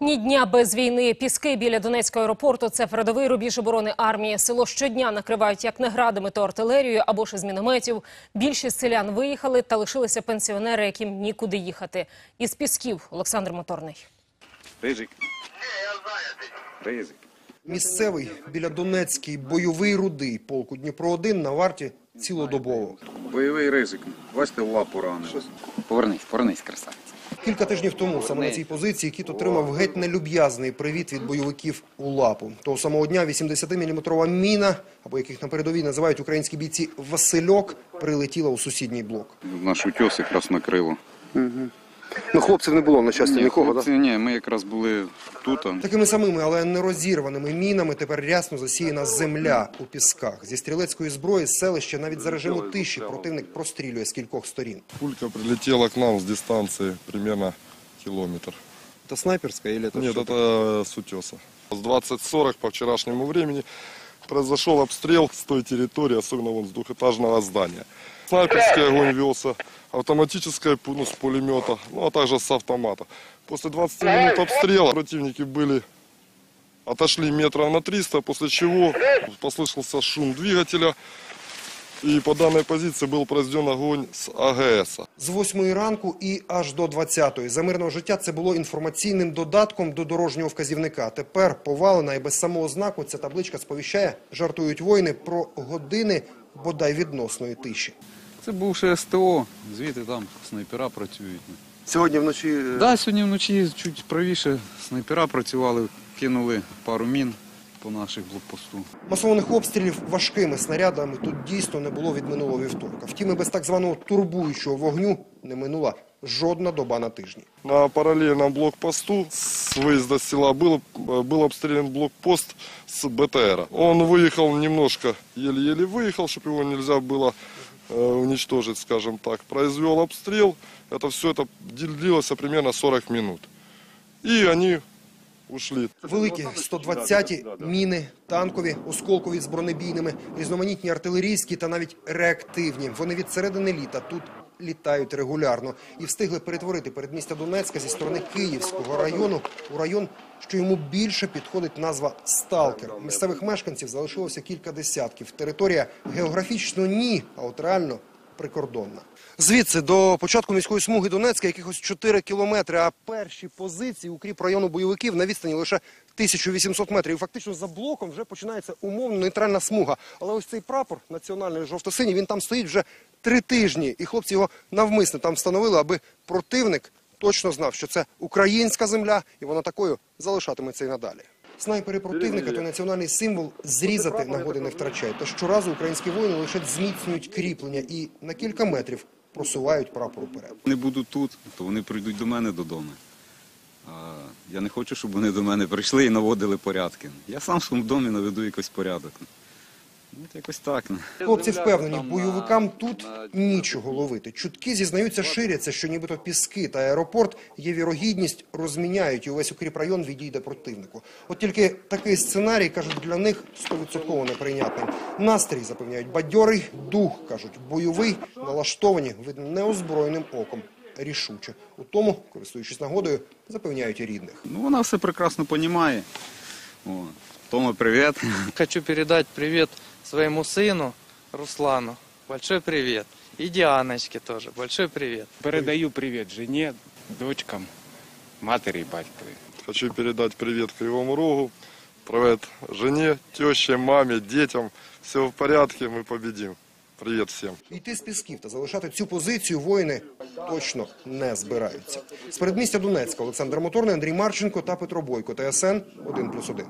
Ні дня без війни. Піски біля Донецького аеропорту – це передовий рубіж оборони армії. Село щодня накривають як не градами, то артилерією або ж із мінометів. Більшість селян виїхали та лишилися пенсіонери, яким нікуди їхати. Із Пісків Олександр Моторний. Рижик. Ризик. Місцевий біля Донецький бойовий рудий полку Дніпро-1 на варті цілодобово. Бойовий ризик. Бачите, в лапу ранилось. Повернись, повернись, красавець. Кілька тижнів тому саме на цій позиції кіт отримав геть нелюб'язний привіт від бойовиків у лапу. Того самого дня 80-мм міна, або яких на передовій називають українські бійці Васильок, прилетіла у сусідній блок. Наш утес якраз накрило. Ну, хлопців не було на щастя хлопці, ні, ми якраз були тут. Такими самими, але не розірваними мінами тепер рясно засіяна земля у пісках. Зі стрілецької зброї з селища навіть за режиму тиші противник прострілює з кількох сторін. Пулька прилетела к нам с дистанции примерно километр. Це снайперська или це Нет, это с утеса. С 20.40 по вчерашнему времени произошел обстрел с той территории, особенно вон с двухэтажного здания. Снайперский огонь велся, автоматическая ну, с пулемета, ну а также с автомата. После 20 минут обстрела противники были отошли метра на 300, после чего послышался шум двигателя. И по данной позиции был произведен огонь с АГС. З 8 ранку і аж до 20-ї. За мирного життя це було інформаційним додатком до дорожнього вказівника. Тепер повалена і без самого знаку ця табличка сповіщає, жартують воїни про години бодай відносної тиші. Це бувше СТО, звідти там снайпера працюють. Сьогодні вночі Да, сьогодні вночі чуть правіше снайпера працювали, кинули пару мін по наших блокпосту. масованих обстрілів важкими снарядами тут дійсно не було від минулого вівторка. Втім, і без так званого турбуючого вогню не минула жодна доба на тижні. На параллельном блокпосту с выезда с села был, э, был обстрелян блокпост с БТРа. Он выехал немножко, еле-еле выехал, чтобы его нельзя было э, уничтожить, скажем так. Произвел обстрел. Это все это длилось примерно 40 минут. И они ушли. Великі 120-ті, міни, танкові, осколкові з бронебійними, різноманітні артилерійські та навіть реактивні. Вони від середини літа тут літають регулярно і встигли перетворити передмістя Донецька зі сторони Київського району у район, що йому більше підходить назва Сталкер. Місцевих мешканців залишилося кілька десятків. Територія географічно ні, а от реально прикордонна. Звідси до початку міської смуги Донецька якихось 4 кілометри, а перші позиції укріп району бойовиків на відстані лише 1800 метрів. Фактично за блоком вже починається умовно нейтральна смуга. Але ось цей прапор національний жовто-синій, він там стоїть вже три тижні. І хлопці його навмисно там встановили, аби противник точно знав, що це українська земля, і вона такою залишатиметься і надалі. Снайпери противника то національний символ зрізати нагоди не втрачають. Та щоразу українські воїни лише зміцнюють кріплення і на кілька метрів просувають прапор уперед. Не буду тут, то вони прийдуть до мене додому. Я не хочу, щоб вони до мене прийшли і наводили порядки. Я сам в своєму домі наведу якийсь порядок. От якось так. ну. Хлопці впевнені, бойовикам тут нічого ловити. Чутки зізнаються, ширяться, що нібито піски та аеропорт є вірогідність, розміняють і увесь укріпрайон відійде противнику. От тільки такий сценарій, кажуть, для них стовідсотково неприйнятним. Настрій запевняють бадьорий, дух кажуть, бойовий, налаштовані видно неозброєним оком. Рішуче у тому, користуючись нагодою, запевняють і рідних. Ну, вона все прекрасно розуміє. Тома, привіт. Хочу передать привет своему сыну Руслану. Большой привет. И Дианочке тоже. Большой привет. Передаю привет жене, дочкам, матери и батькові. Хочу передать привет Кривому Рогу. Привет жене, теще, маме, детям. Все в порядке, мы победим. Привет всем. Йти з пісків та залишати цю позицію воїни точно не збираються. З передмістя Донецька Олександр Моторний, Андрій Марченко та Петро Бойко. ТСН 1+,1.